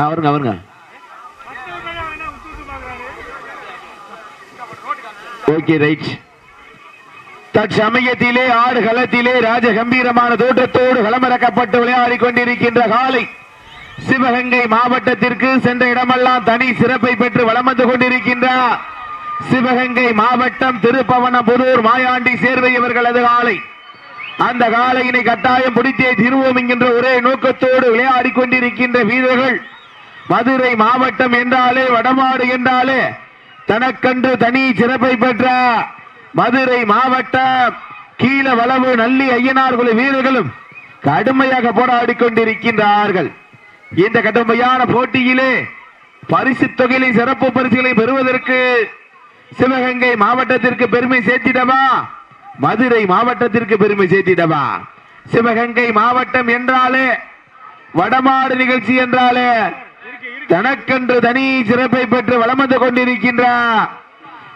ஆ வருங்க வருங்க. Okay right தற்சமயத்திலே ஆடு களத்திலே ராஜ கம்பீரமான தோற்றத்தோடு களமிறக்கப்பட்டு விளையாடி கொண்டிருக்கின்ற காலை. சிவகங்கை மாவட்டத்திற்கு சென்ற இடமெல்லாம் தனி சிறப்பை பெற்று வளம் வந்து கொண்டிருக்கின்றார். சிவகங்கை மாவட்டம் திருப்பவனபுதூர் மாயாண்டி சேர்வை இவர்களது காலை. அந்த காலையினை கட்டாயம் பிடித்தே திருவோம் என்கின்ற ஒரே நோக்கத்தோடு விளையாடி கொண்டிருக்கின்ற வீரர்கள் மதுரை மாவட்டம் என்றாலே வடமாடு என்றாலே தனக்கன்று தனி சிறப்பை பெற்ற மதுரை மாவட்டம். கீழ வளவு நல்லி ஐயனார் குழு வீரர்களும் கடுமையாக போராடி கொண்டிருக்கின்றார்கள். இந்த கடுமையான போட்டியிலே பரிசு தொகையிலே சிறப்பு பரிசுகளை பெறுவதற்கு சிவகங்கை மாவட்டத்திற்கு பெருமை சேர்த்திடவா? மதுரை மாவட்டத்திற்கு பெருமை சேர்த்திடவா? சிவகங்கை மாவட்டம் என்றாலே வடமாடு நிகழ்ச்சி என்றாலே தனக்கென்று தனி சிறப்பை பெற்று வளம் வந்து கொண்டிருக்கின்றார்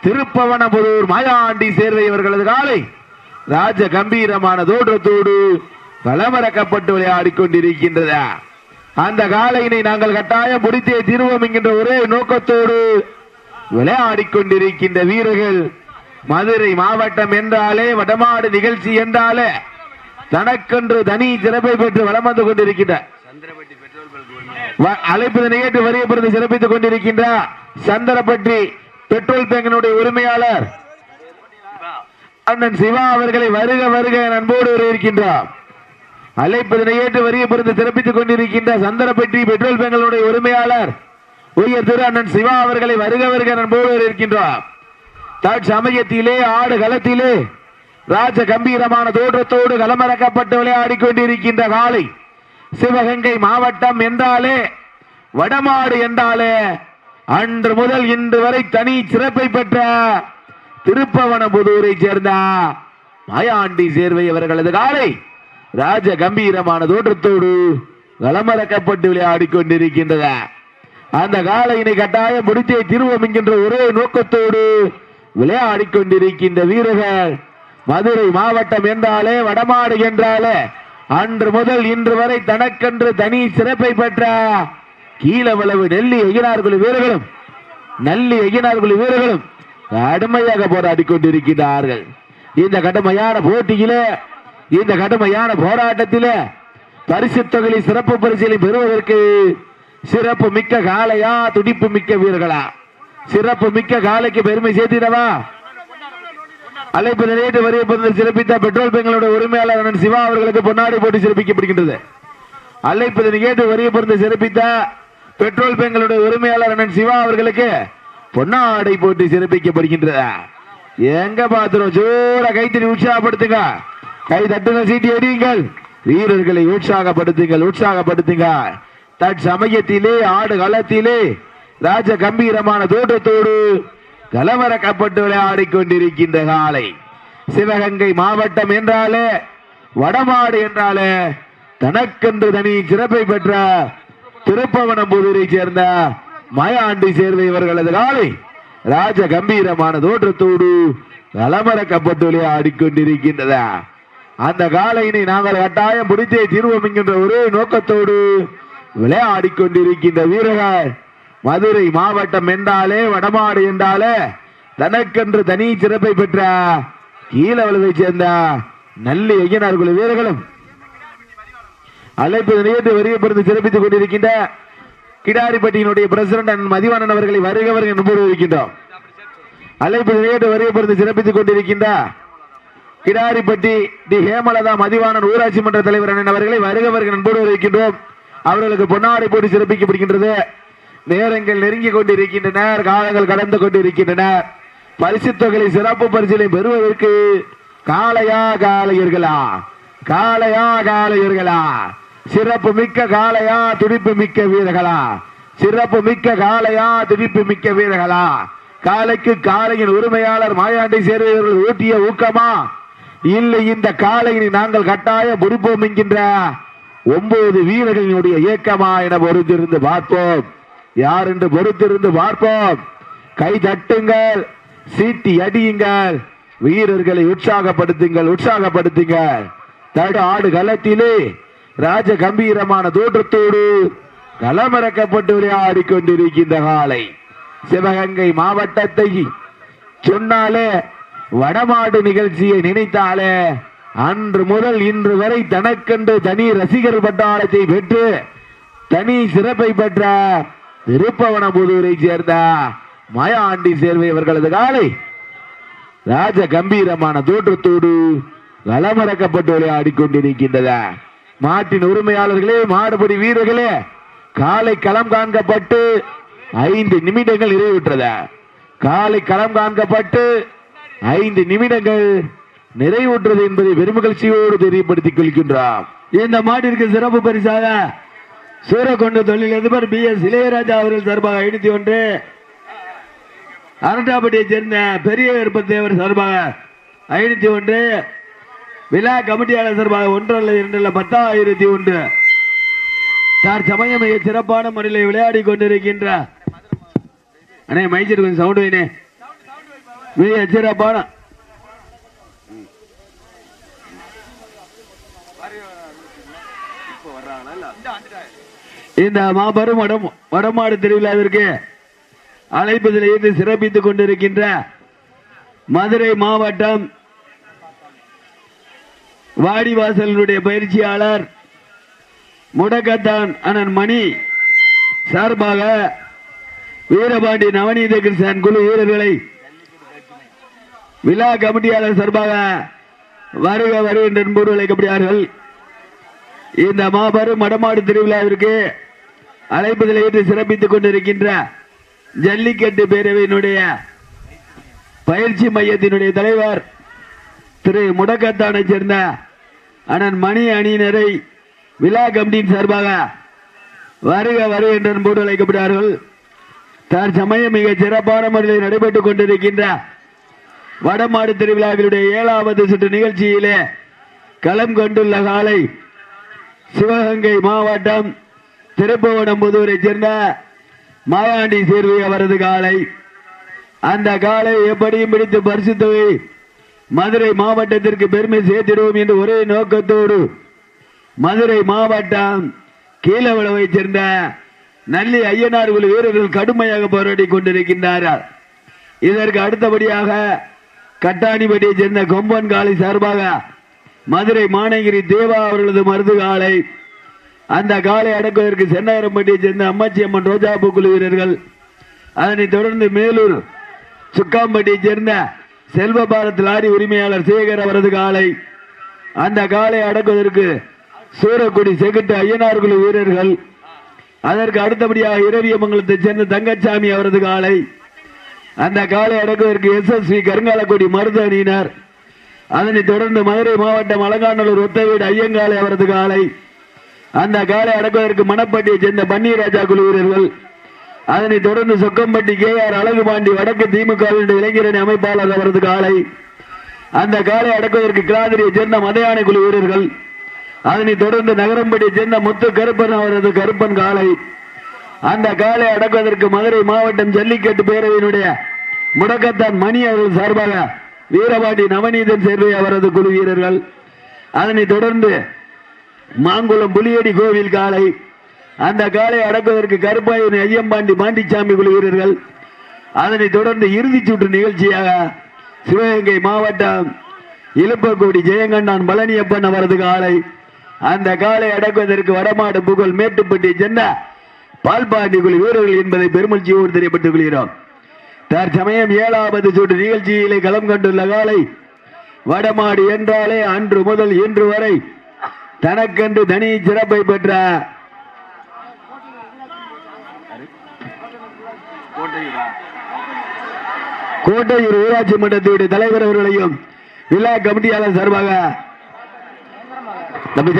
திருப்பவனபுதூர் மாயாண்டி சேர்வை இவர்களது காலை ராஜ கம்பீரமான தோற்றத்தோடு வளமறக்கப்பட்டு விளையாடி கொண்டிருக்கின்றது அந்த காலையினை நாங்கள் கட்டாயம் பிடித்தே தீர்வோம் என்கின்ற ஒரே நோக்கத்தோடு விளையாடி கொண்டிருக்கின்ற வீரர்கள் மதுரை மாவட்டம் என்றாலே வடமாடு நிகழ்ச்சி என்றாலே தனக்கென்று தனி சிறப்பை பெற்று வளம் வந்து கொண்டிருக்கின்ற அழைப்பதனை ஏற்று வரிய பிறந்து சிறப்பித்துக் கொண்டிருக்கின்ற சந்தரப்பட்டி பெட்ரோல் பேங்கினுடைய உரிமையாளர் அண்ணன் சிவா அவர்களை வருக வருக என அன்போடு இருக்கின்றார் அழைப்பதனை ஏற்று வரிய பிறந்து சிறப்பித்துக் கொண்டிருக்கின்ற சந்தரப்பட்டி பெட்ரோல் பேங்கினுடைய உரிமையாளர் உயர் திரு அண்ணன் சிவா அவர்களை வருக வருக என அன்போடு இருக்கின்றார் தற்சமயத்திலே ஆடு களத்திலே ராஜ கம்பீரமான தோற்றத்தோடு களமிறக்கப்பட்டு விளையாடி கொண்டிருக்கின்ற காலை சிவகங்கை மாவட்டம் என்றாலே வடமாடு என்றாலே அன்று முதல் இன்று வரை தனி சிறப்பை பெற்ற திருப்பவனபுதூரை சேர்ந்த மாயாண்டி சேர்வை அவர்களது காலை ராஜ கம்பீரமான தோற்றத்தோடு களமிறக்கப்பட்டு விளையாடி கொண்டிருக்கின்றன. அந்த காலையினை கட்டாயம் முடித்தே திருவோம் என்கின்ற ஒரே நோக்கத்தோடு விளையாடி கொண்டிருக்கின்ற வீரர்கள் மதுரை மாவட்டம் என்றாலே வடமாடு என்றாலே அன்று முதல் இன்று வரை தனக்கென்று தனி சிறப்பை பெற்ற கீழவளவு நெல்லி எகினார்குழு வீரர்களும் நல்லி எகினார்குழு வீரர்களும் கடுமையாக போராடி கொண்டிருக்கிறார்கள் இந்த கடுமையான போட்டியிலே இந்த கடுமையான போராட்டத்திலே பரிசு தொகையை சிறப்பு பரிசிலை பெறுவதற்கு சிறப்பு மிக்க காலையா துடிப்பு மிக்க வீரர்களா? சிறப்பு மிக்க காலைக்கு பெருமை சேர்த்திடவா? அழைப்பு நிறைவேற்ற வரிய பகுதியில் சிறப்பித்த பெட்ரோல் பெங்களோட உரிமையாளர் அண்ணன் சிவா அவர்களுக்கு பொன்னாடி போட்டு சிறப்பிக்கப்படுகின்றது. அழைப்பது வரிய வரியப்பருந்து சிறப்பித்த பெட்ரோல் பெங்களுடைய உரிமையாளர் அண்ணன் சிவா அவர்களுக்கு பொன்னாடை போட்டு சிறப்பிக்கப்படுகின்றது. எங்க பாத்திரம் ஜோர கைத்தறி உற்சாகப்படுத்துங்க. கை தட்டுங்க சீட்டி அடியுங்கள். வீரர்களை உற்சாகப்படுத்துங்கள் உற்சாகப்படுத்துங்க. தற்சமயத்திலே ஆடு களத்திலே ராஜ கம்பீரமான தோற்றத்தோடு தோட்டத்தோடு கலவரக்கப்பட்டு விளையாடி கொண்டிருக்கின்ற காலை. சிவகங்கை மாவட்டம் என்றாலே வடமாடு என்றாலே தனக்கென்று தனி சிறப்பை பெற்ற திருப்பவனம்புதூரை சேர்ந்த மயாண்டி சேர்ந்த இவர்களது காலை. ராஜ கம்பீரமான தோற்றத்தோடு கலமரக்கப்பட்டு விளையாடி கொண்டிருக்கின்றன அந்த காலையினை நாங்கள் கட்டாயம் பிடித்தே தீர்வோம் என்கின்ற ஒரே நோக்கத்தோடு விளையாடிக்கொண்டிருக்கின்ற வீரர்கள் மதுரை மாவட்டம் என்றாலே வடமாடு என்றாலே தனக்கென்று தனி சிறப்பை பெற்ற கீழவளவை சேர்ந்த நல்லி ஐயனார் குழு வீரர்களும் அழைப்பு நிலையத்தை வருகைப்படுத்தி சிறப்பித்துக் கொண்டிருக்கின்ற கிடாரிப்பட்டியினுடைய பிரசிடண்ட் அண்ணன் மதிவாணன் அவர்களை வருக வருக என்போடு இருக்கின்றோம். அழைப்பு நிலையத்தை வருகைப்படுத்தி சிறப்பித்துக் கொண்டிருக்கின்ற கிடாரிப்பட்டி டி. ஹேமலதா மதிவாணன் ஊராட்சி மன்ற தலைவர் அண்ணன் அவர்களை வருக வருக நண்போடு இருக்கின்றோம். அவர்களுக்கு பொன்னாடை போட்டு சிறப்பிக்கப்படுகின்றது. நேரங்கள் நெருங்கி கொண்டிருக்கின்றன காலங்கள் கடந்து கொண்டிருக்கின்றன. பரிசு தொகையை சிறப்பு பரிசிலை பெறுவதற்கு காளையா காளையர்களா? காளையா காளையர்களா? சிறப்பு மிக்க காளையா துடிப்பு மிக்க வீரர்களா? சிறப்பு மிக்க காளையா துடிப்பு மிக்க வீரர்களா? காலைக்கு காளையின் உரிமையாளர் மாயாண்டி சேர்வீரர்கள் ஊட்டிய ஊக்கமா? இல்லை இந்த காளையினை நாங்கள் கட்டாயம் முடிப்போம் என்கின்ற ஒன்பது வீரர்களினுடைய இயக்கமா என பொறுத்திருந்து பார்ப்போம். யார் என்று பொறுத்திருந்து பார்ப்போம். கை தட்டுங்கள் சீட்டி அடியுங்கள் வீரர்களை உற்சாகப்படுத்துங்கள் உற்சாகப்படுத்துங்கள். தடு ஆடு களத்திலே ராஜ கம்பீரமான தோற்றத்தோடு களமிறக்கப்பட்டு விளையாடி கொண்டிருக்கின்ற காலை. சிவகங்கை மாவட்டத்தை சொன்னாலே வடமாடு நிகழ்ச்சியை நினைத்தாலே அன்று முதல் இன்று வரை தனக்கென்று தனி ரசிகர் பட்டாளத்தை பெற்று தனி சிறப்பை பெற்ற திருப்பவனபுதூரை சேர்ந்த ஆண்டி சேர்வை அவர்களது காலை. ராஜ கம்பீரமான தோற்றத்தோடு களமிறக்கப்பட்டு விளையாடி கொண்டிருக்கின்றது மாட்டின் உரிமையாளர்களே மாடுபடி வீரர்களே காலை களம் காண்கப்பட்டு ஐந்து நிமிடங்கள் நிறைவுற்றது. காலை களம் காண்கப்பட்டு ஐந்து நிமிடங்கள் நிறைவுற்றது என்பதை பெருமகிழ்ச்சியோடு தெரியப்படுத்திக் கொள்கின்றார் இந்த மாட்டிற்கு சிறப்பு பரிசாக சூரக்கொண்டு தொழில் அதிபர் பி எஸ் இளையராஜா அவர்கள் சார்பாக ஐநூத்தி ஒன்று. அரட்டாப்பட்டியை சேர்ந்த பெரிய விருப்பத்தேவர் சார்பாக ஐநூத்தி ஒன்று. விழா கமிட்டியாளர் சார்பாக ஒன்று அல்ல இரண்டு அல்ல பத்தாயிரத்தி ஒன்று. தார் சமயம் மிக சிறப்பான முறையில் விளையாடி கொண்டிருக்கின்ற அண்ணே மைச்சர் கொஞ்சம் சவுண்ட் வைனே மிக சிறப்பான இந்த மாபெரும் வடம் வடமாடு திருவிழாவிற்கு அழைப்பதில் இருந்து சிறப்பித்துக் கொண்டிருக்கின்ற மதுரை மாவட்டம் வாடிவாசலினுடைய பயிற்சியாளர் முடக்கத்தான் அண்ணன் மணி சார்பாக வீரபாண்டி நவநீத கிருஷ்ணன் குழு வீரர்களை விழா கமிட்டியாளர் சார்பாக வருக வருகின்ற என்பவர்கள் அழைக்கப்படுகிறார்கள் இந்த மாபெரும் மடமாடு திருவிழாவிற்கு அழைப்பதில் ஏற்று சிறப்பித்துக் கொண்டிருக்கின்ற ஜல்லிக்கட்டு பேரவையினுடைய பயிற்சி மையத்தினுடைய தலைவர் திரு முடக்கத்தானை சேர்ந்த அண்ணன் மணி அணியினரை விழா கமிட்டியின் சார்பாக வருக வருக என்று போட்டு அழைக்கப்படுகிறார்கள். தற்சமயம் மிக சிறப்பான முறையில் நடைபெற்றுக் கொண்டிருக்கின்ற வடமாடு திருவிழாவினுடைய ஏழாவது சுற்று நிகழ்ச்சியிலே களம் கொண்டுள்ள காலை சிவகங்கை மாவட்டம் திருப்புவனம்புதூரை சேர்ந்த மாயாண்டி சேர்வை அவரது காலை. அந்த காலை எப்படியும் பிடித்து பரிசுத்தவை மதுரை மாவட்டத்திற்கு பெருமை சேர்த்திடுவோம் என்று ஒரே நோக்கத்தோடு மதுரை மாவட்டம் கீழவளவை சேர்ந்த நல்லி ஐயனார் குழு வீரர்கள் கடுமையாக போராடி கொண்டிருக்கின்றார்கள். இதற்கு அடுத்தபடியாக கட்டாணிப்பட்டியை சேர்ந்த கொம்பன் காளை சார்பாக மதுரை மானகிரி தேவா அவர்களது மருது காலை. அந்த காலை அடக்குவதற்கு சென்னாரம்பட்டியை சேர்ந்த அம்மாச்சி அம்மன் ரோஜாபூ குழு வீரர்கள். அதனைத் தொடர்ந்து மேலூர் சுக்காம்பட்டியை சேர்ந்த செல்வ பாரத் லாரி உரிமையாளர் சேகர் அவரது காலை. அந்த காலை அடக்குவதற்கு சூரக்குடி செகுட்டு ஐயனார் குழு வீரர்கள். அதற்கு அடுத்தபடியாக இரவியமங்கலத்தைச் சேர்ந்த தங்கச்சாமி அவரது காலை. அந்த காலை அடக்குவதற்கு S S V Karungalakudi Marudhu அணியினர். அதனைத் தொடர்ந்து மதுரை மாவட்டம் அலங்காநல்லூர் ஒத்தவீடு ஐயங்காலை அவரது காலை. அந்த காலை அடக்குவதற்கு மணப்பட்டியை சேர்ந்த பன்னீராஜா குழு வீரர்கள். அதனைத் தொடர்ந்து சொக்கம்பட்டி கே ஆர் அழகுபாண்டி வடக்கு திமுக இளைஞரணி அமைப்பாளர் அவரது காலை. அந்த காலை அடக்குவதற்கு கிராதிரியை சேர்ந்த மதையானை குழு வீரர்கள். அதனைத் தொடர்ந்து நகரம்பட்டியை சேர்ந்த முத்து கருப்பன் அவரது கருப்பன் காலை. அந்த காலை அடக்குவதற்கு மதுரை மாவட்டம் ஜல்லிக்கட்டு பேரவையினுடைய முடக்கத்தான் மணி அவர்கள் சார்பாக வீரபாண்டி நவநீதன் சேர்வை அவரது குழு வீரர்கள். அதனைத் தொடர்ந்து மாங்குளம் புலியடி கோவில் காலை அந்த காலை அடக்குவதற்கு கருப்பாயின் ஐயம்பாண்டி பாண்டிச்சாமி குழு வீரர்கள். அதனைத் தொடர்ந்து இறுதிச் சுற்று நிகழ்ச்சியாக சிவகங்கை மாவட்டம் இலுப்பக்கோடி ஜெயங்கண்ணான் பழனியப்பன் அவரது காலை அந்த காலை அடக்குவதற்கு வடமாடு புகழ் மேட்டுப்பட்டி சென்ற பால்பாண்டி குழு வீரர்கள் என்பதை பெருமகிழ்ச்சியோடு தெரியப்பட்டுக் கொள்கிறோம். தற்சமயம் ஏழாவது சுற்று நிகழ்ச்சியிலே களம் கண்டுள்ள காலை வடமாடு என்றாலே அன்று முதல் இன்று வரை தனக்கென்று தனி சிறப்பை பெற்ற கோட்டையூர் ஊராட்சி மன்றத்தினுடைய தலைவர் அவர்களையும் விழா கமிட்டியாளர் சார்பாக தம்பி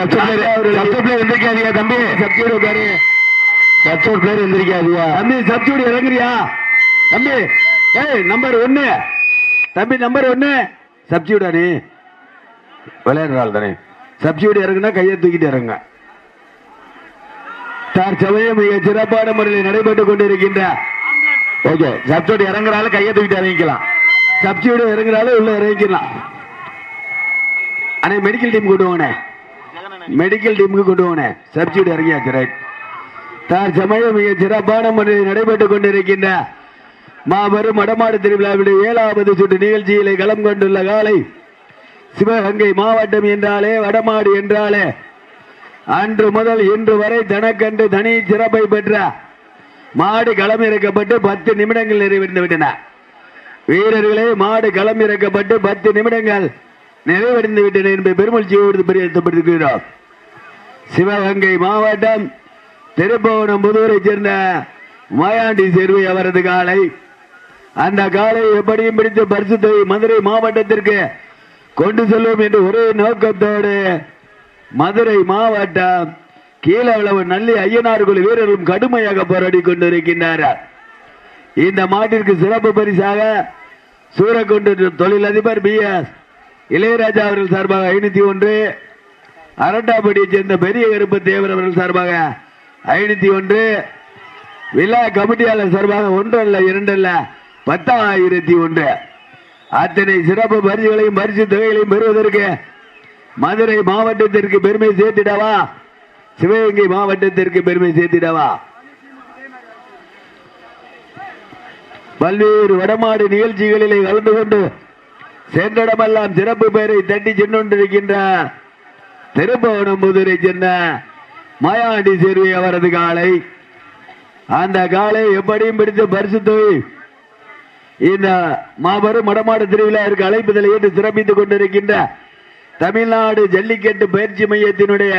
எந்திரிக்காதீங்க தம்பி. சப்ஜூடு சப்ஸ்டியூட் பிளேயர் எந்திரிக்காதீங்க. தம்பி சப்ஜூடு இறங்குறியா? தம்பி. ஏய் நம்பர் ஒன்னு தம்பி நம்பர் ஒன்னு சப்ஜியூடா நீ விளையாடுறாள் தானே. சப்ஜூடு இறங்குனா கையை தூக்கிட்டு இறங்க. தற்சமயம் மிக சிறப்பான முறையில் நடைபெற்றுக் கொண்டிருக்கின்ற ஓகே சப்ஸ்டியூட் இறங்குறால கையை தூக்கிட்டு இறங்கிக்கலாம். சப்ஜூடு இறங்குறாலும் உள்ள இறங்கிக்கலாம். அண்ணே மெடிக்கல் டீம் கொண்டு போனே மெடிக்கல் டீமுக்கு கொண்டு போனே சப்ஜூடு இறங்கியாச்சு ரைட் தற்சமயம் மிக சிறப்பான முறையில் நடைபெற்றுக் கொண்டிருக்கின்ற மாபெரும் வடமாடு திருவிழாவுடைய ஏழாவது சுற்று நிகழ்ச்சியிலே களம் கொண்டுள்ள காலை சிவகங்கை மாவட்டம் என்றாலே வடமாடு என்றாலே அன்று முதல் இன்று வரை தனக்கன்று தனி சிறப்பை பெற்ற மாடு களம் இறக்கப்பட்டு பத்து நிமிடங்கள் நிறைவடைந்து விட்டன. வீரர்களே மாடு களம் இறக்கப்பட்டு பத்து நிமிடங்கள் நிறைவடைந்து விட்டன என்பதை பெருமூழ்ச்சியோடு பிரியப்படுத்துகிறோம் சிவகங்கை மாவட்டம் திருப்பவனம் புதூரைச் சேர்ந்த மாயாண்டி சேர்வை அவரது காலை அந்த காலை எப்படியும் பிடித்து பரிசு தொகை மதுரை மாவட்டத்திற்கு கொண்டு செல்வோம் என்று ஒரே நோக்கத்தோடு மதுரை மாவட்டம் கீழளவு நல்லி ஐயனார் குழு வீரரும் கடுமையாக போராடி கொண்டிருக்கின்றனர் இந்த மாட்டிற்கு சிறப்பு பரிசாக சூரக்குண்டு தொழிலதிபர் பி எஸ் இளையராஜா அவர்கள் சார்பாக ஐநூத்தி ஒன்று அரட்டாப்பட்டியை சேர்ந்த பெரிய கருப்பு தேவர் அவர்கள் சார்பாக ஐநூத்தி ஒன்று விழா கமிட்டியாளர் சார்பாக ஒன்று அல்ல இரண்டு அல்ல பத்தாயிரத்தி ஒன்று. அத்தனை சிறப்பு பரிசுகளையும் பரிசு தொகைகளையும் பெறுவதற்கு மதுரை மாவட்டத்திற்கு பெருமை சேர்த்திடவா? சிவகங்கை மாவட்டத்திற்கு பெருமை சேர்த்திடவா? பல்வேறு வடமாடு நிகழ்ச்சிகளிலே கலந்து கொண்டு சென்றடமெல்லாம் சிறப்பு பெயரை தட்டி சென்றிருக்கின்ற திருப்பவனம் முதிரை சென்ற மாயாண்டி சேர்வை அவரது காலை. அந்த காலை எப்படியும் பிடித்து பரிசு தொகை இந்த மாபெரும் மடமாடு திருவிழாவிற்கு அழைப்புதலை ஏற்று சிறப்பித்துக் கொண்டிருக்கின்ற தமிழ்நாடு ஜல்லிக்கட்டு பயிற்சி மையத்தினுடைய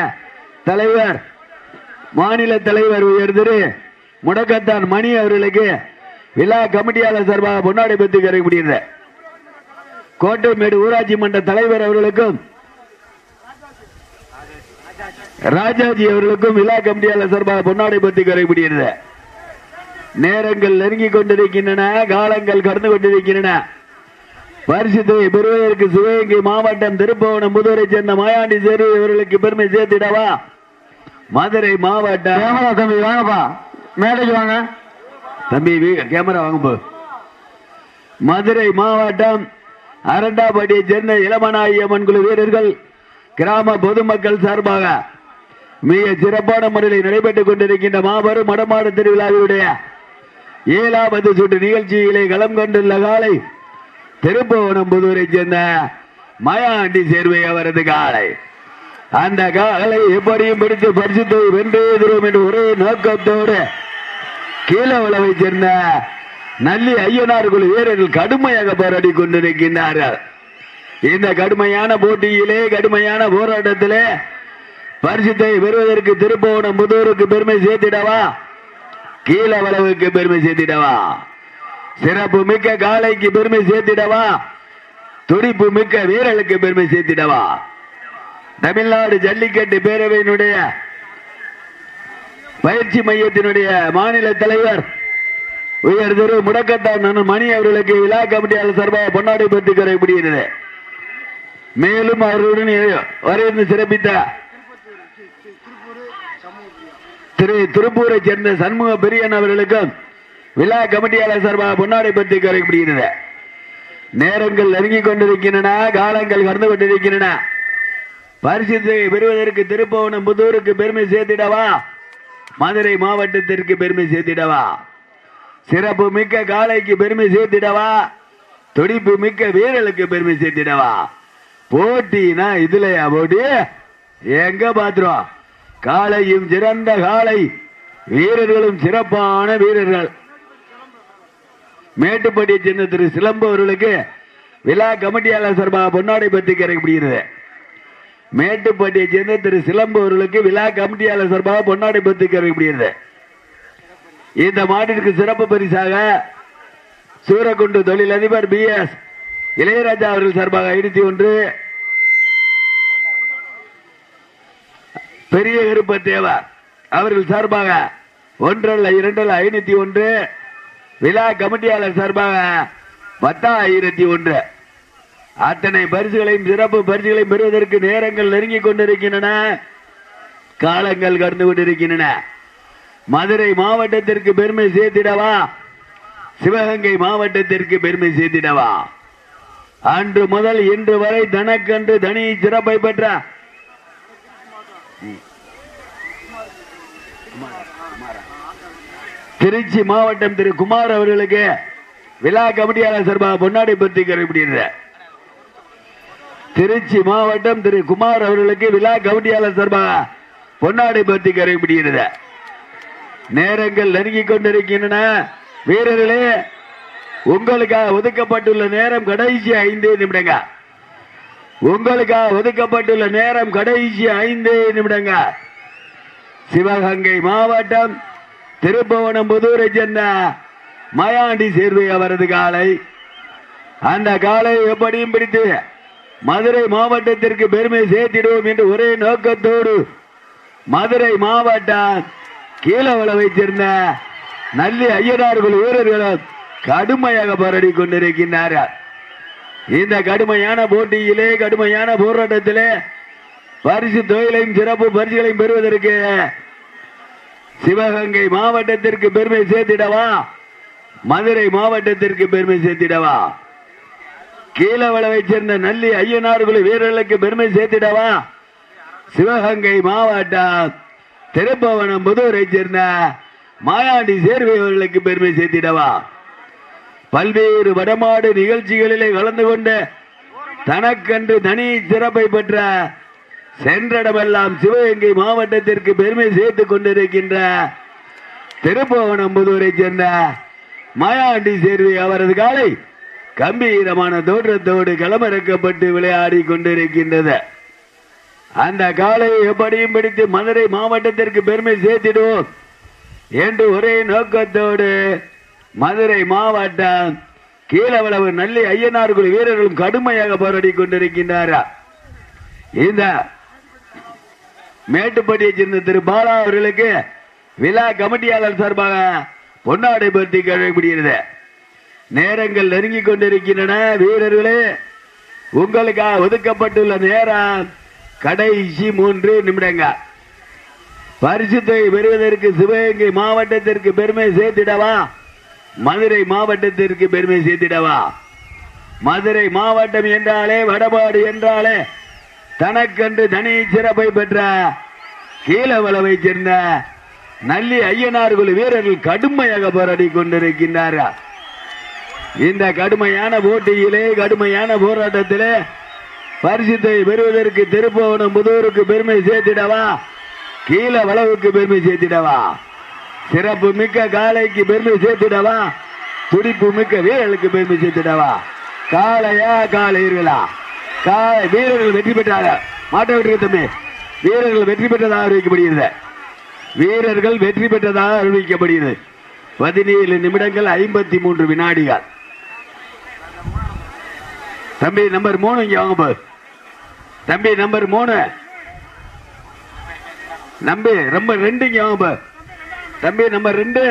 தலைவர் மாநில தலைவர் உயர் திரு முடக்கத்தான் மணி அவர்களுக்கு விழா கமிட்டியாளர் சார்பாக பொன்னாடி பெற்று கிடைக்கப்படுகிறது கோட்டைமேடு ஊராட்சி மன்ற தலைவர் அவர்களுக்கும் ராஜாஜி அவர்களுக்கும் விழா கமிட்டியாளர் சார்பாக பொன்னாடை பற்றி கரைபிடிக்கிறது நேரங்கள் நெருங்கிக் கொண்டிருக்கின்றன காலங்கள் கடந்து கொண்டிருக்கின்றன. பரிசுத்தை பெறுவதற்கு சிவகங்கை மாவட்டம் திருப்பவனம் புதுவரை சேர்ந்த மாயாண்டி சேரு இவர்களுக்கு பெருமை சேர்த்திடவா? மதுரை மாவட்டம். தம்பி வாங்கப்பா. மேடைக்கு வாங்க. தம்பி கேமரா வாங்க போ. மதுரை மாவட்டம் அரண்டாப்பட்டியை சேர்ந்த இளமநாயகி அம்மன் குழு வீரர்கள் கிராம பொதுமக்கள் சார்பாக மிக சிறப்பான முறையில் நடைபெற்றுக் கொண்டிருக்கின்ற மாபெரும் மடமாடு திருவிழாவினுடைய ஏழாவது சுற்று நிகழ்ச்சியிலே களம் கண்டுள்ள காலை திருப்பவனம் புதூரை சேர்ந்த மயாண்டி சேர்வை அவரது காலை. அந்த காலை எப்படியும் பிடித்து பரிசுத்தை வென்றே தருவோம் என்று ஒரே நோக்கத்தோடு கீழே உழவை சேர்ந்த நல்லி ஐயனார் குழு வீரர்கள் கடுமையாக போராடி கொண்டிருக்கின்றார்கள். இந்த கடுமையான போட்டியிலே கடுமையான போராட்டத்திலே பரிசுத்தை பெறுவதற்கு திருப்பவனம் புதூருக்கு பெருமை சேர்த்திடவா? கீழவளவுக்கு பெருமை சேர்த்திடவா? சிறப்பு மிக்க காளைக்கு பெருமை சேர்த்திடவா? துடிப்பு மிக்க வீரலுக்கு பெருமை சேர்த்திடவா? தமிழ்நாடு ஜல்லிக்கட்டு பேரவையினுடைய பயிற்சி மையத்தினுடைய மாநில தலைவர் உயர் திரு முடக்கத்தான் மணி அவர்களுக்கு விழா கமிட்டியாளர் சார்பாக பொன்னாடி பெற்று கரைபிடிக்கிறது மேலும் அவர்களுடன் வரைந்து சிறப்பித்த திரு திருப்பூரை சேர்ந்த சண்முக பெரியன் அவர்களுக்கும் விழா கமிட்டியாளர் சார்பாக பொன்னாடை பற்றி கரைபிடிக்கிறது நேரங்கள் நெருங்கிக் கொண்டிருக்கின்றன காலங்கள் கடந்து கொண்டிருக்கின்றன. பரிசுத்தை பெறுவதற்கு திருப்பவனம் புதூருக்கு பெருமை சேர்த்திடவா? மதுரை மாவட்டத்திற்கு பெருமை சேர்த்திடவா? சிறப்பு மிக்க காளைக்கு பெருமை சேர்த்திடவா? துடிப்பு மிக்க வீரலுக்கு பெருமை சேர்த்திடவா? போட்டினா இதுலயா போட்டி? எங்க பாத்துருவோம் காலையும் சிறந்த காலை வீரர்களும் சிறப்பான வீரர்கள். மேட்டுப்பட்டி சின்ன திரு சிலம்பு அவர்களுக்கு விழா கமிட்டியாளர் சார்பாக பொன்னாடை பற்றி கிடைக்கப்படுகிறது மேட்டுப்பட்டியை சேர்ந்த திரு சிலம்பு அவர்களுக்கு விழா கமிட்டியாளர் சார்பாக பொன்னாடை பற்றி கிடைக்கப்படுகிறது இந்த மாட்டிற்கு சிறப்பு பரிசாக சூரக்குண்டு தொழிலதிபர் பி எஸ் இளையராஜா அவர்கள் சார்பாக ஐநூத்தி ஒன்று பெரிய கருப்ப தேவர் அவர்கள் சார்பாக ஒன்றல்ல இரண்டல்ல ஐநூத்தி ஒன்று. விழா கமிட்டியாளர் சார்பாக பத்தாயிரத்தி ஒன்று. அத்தனை பரிசுகளையும் சிறப்பு பரிசுகளையும் பெறுவதற்கு நேரங்கள் நெருங்கிக் கொண்டிருக்கின்றன. காலங்கள் கடந்து கொண்டிருக்கின்றன. மதுரை மாவட்டத்திற்கு பெருமை சேர்த்திடவா? சிவகங்கை மாவட்டத்திற்கு பெருமை சேர்த்திடவா? அன்று முதல் இன்று வரை தனக்கன்று தனி சிறப்பை பெற்ற திருச்சி மாவட்டம் திரு குமார் அவர்களுக்கு விழா கமிட்டியாளர் சார்பாக பொன்னாடி பற்றி கருப்பிடுகிற திருச்சி மாவட்டம் திரு குமார் அவர்களுக்கு விழா கமிட்டியாளர் சார்பாக பொன்னாடி பற்றி கருப்பிடுகிறது நேரங்கள் நெருங்கிக் கொண்டிருக்கின்றன. வீரர்களே உங்களுக்காக ஒதுக்கப்பட்டுள்ள நேரம் கடைசி ஐந்து நிமிடங்க உங்களுக்காக ஒதுக்கப்பட்டுள்ள நேரம் கடைசி ஐந்து நிமிடங்க. சிவகங்கை மாவட்டம் திருப்பவனம் புதூரை சேர்ந்த மயாண்டி சேர்வை அவரது காலை. அந்த காலை எப்படியும் பிடித்து மதுரை மாவட்டத்திற்கு பெருமை சேர்த்திடுவோம் என்று ஒரே நோக்கத்தோடு மதுரை மாவட்டம் கீழவளவை சேர்ந்த நல்லி ஐயனார்கள் வீரர்களும் கடுமையாக போராடி கொண்டிருக்கின்றார்கள். இந்த கடுமையான போட்டியிலே கடுமையான போராட்டத்திலே பரிசு தொழிலையும் சிறப்பு பரிசுகளையும் பெறுவதற்கு சிவகங்கை மாவட்டத்திற்கு பெருமை சேர்த்திடவா? மதுரை மாவட்டத்திற்கு பெருமை சேர்த்திடவா? கீழவளவை சேர்ந்த நல்லி ஐயனார்குழு வீரர்களுக்கு பெருமை சேர்த்திடவா? சிவகங்கை மாவட்டம் திருப்பவனம் புதூரை சேர்ந்த மாயாண்டி சேர்வையவர்களுக்கு பெருமை சேர்த்திடவா? பல்வேறு வடமாடு நிகழ்ச்சிகளிலே கலந்து கொண்டு தனக்கன்று தனி சிறப்பை பெற்ற சென்றடமெல்லாம் சிவகங்கை மாவட்டத்திற்கு பெருமை சேர்த்துக் கொண்டிருக்கின்ற திருப்பவனம்புதூரை சேர்ந்த மாயாண்டி சேர்வி அவரது காலை கம்பீரமான தோற்றத்தோடு களமிறக்கப்பட்டு விளையாடி கொண்டிருக்கின்றது. அந்த காலையை எப்படியும் பிடித்து மதுரை மாவட்டத்திற்கு பெருமை சேர்த்திடுவோம் என்று ஒரே நோக்கத்தோடு மதுரை மாவட்டம் கீழவளவு நல்லி ஐயனார்கள் வீரர்களும் கடுமையாக போராடி கொண்டிருக்கின்றாரா. இந்த மேட்டுப்பட்டியை சேர்ந்த திரு பாலா அவர்களுக்கு விழா கமிட்டியாளர் சார்பாக பொன்னாடை பற்றி கழகப்படுகிறது. நேரங்கள் நெருங்கிக் கொண்டிருக்கின்றன. வீரர்களே உங்களுக்காக ஒதுக்கப்பட்டுள்ள நேரம் கடைசி மூன்று நிமிடங்கள். பரிசுத்தை பெறுவதற்கு சிவகங்கை மாவட்டத்திற்கு பெருமை சேர்த்திடவா? மதுரை மாவட்டத்திற்கு பெருமை சேர்த்திடவா? மதுரை மாவட்டம் என்றாலே வடபாடு என்றாலே தனக்கென்று தனி சிறப்பை பெற்ற கீழவளவை சேர்ந்த நல்லி ஐயனார்கள் வீரர்கள் கடுமையாக போராடி கொண்டிருக்கின்றார்கள். இந்த கடுமையான போட்டியிலே கடுமையான போராட்டத்திலே பரிசுத்தை பெறுவதற்கு திருப்பவனம் புதூருக்கு பெருமை சேர்த்திடவா? கீழ வளவுக்கு பெருமை சேர்த்திடவா? சிறப்பு மிக்க காளைக்கு பெருமை சேர்த்திடவா? துடிப்பு மிக்க வீரர்களுக்கு பெருமை சேர்த்திடவா? காளையா காளையர்களா காளை வீரர்கள் வெற்றி பெற்றாங்க. மாட்ட விட்டுருக்க தம்பி. வீரர்கள் வெற்றி பெற்றதாக அறிவிக்கப்படுகிறது. வீரர்கள் வெற்றி பெற்றதாக அறிவிக்கப்படுகிறது. பதினேழு நிமிடங்கள் ஐம்பத்தி மூன்று வினாடிகள். தம்பி நம்பர் மூணு இங்க வாங்க போ. தம்பி நம்பர் மூணு. நம்பி ரொம்ப ரெண்டு இங்க வாங்க போ. தம்பி நம்பர் ரெண்டு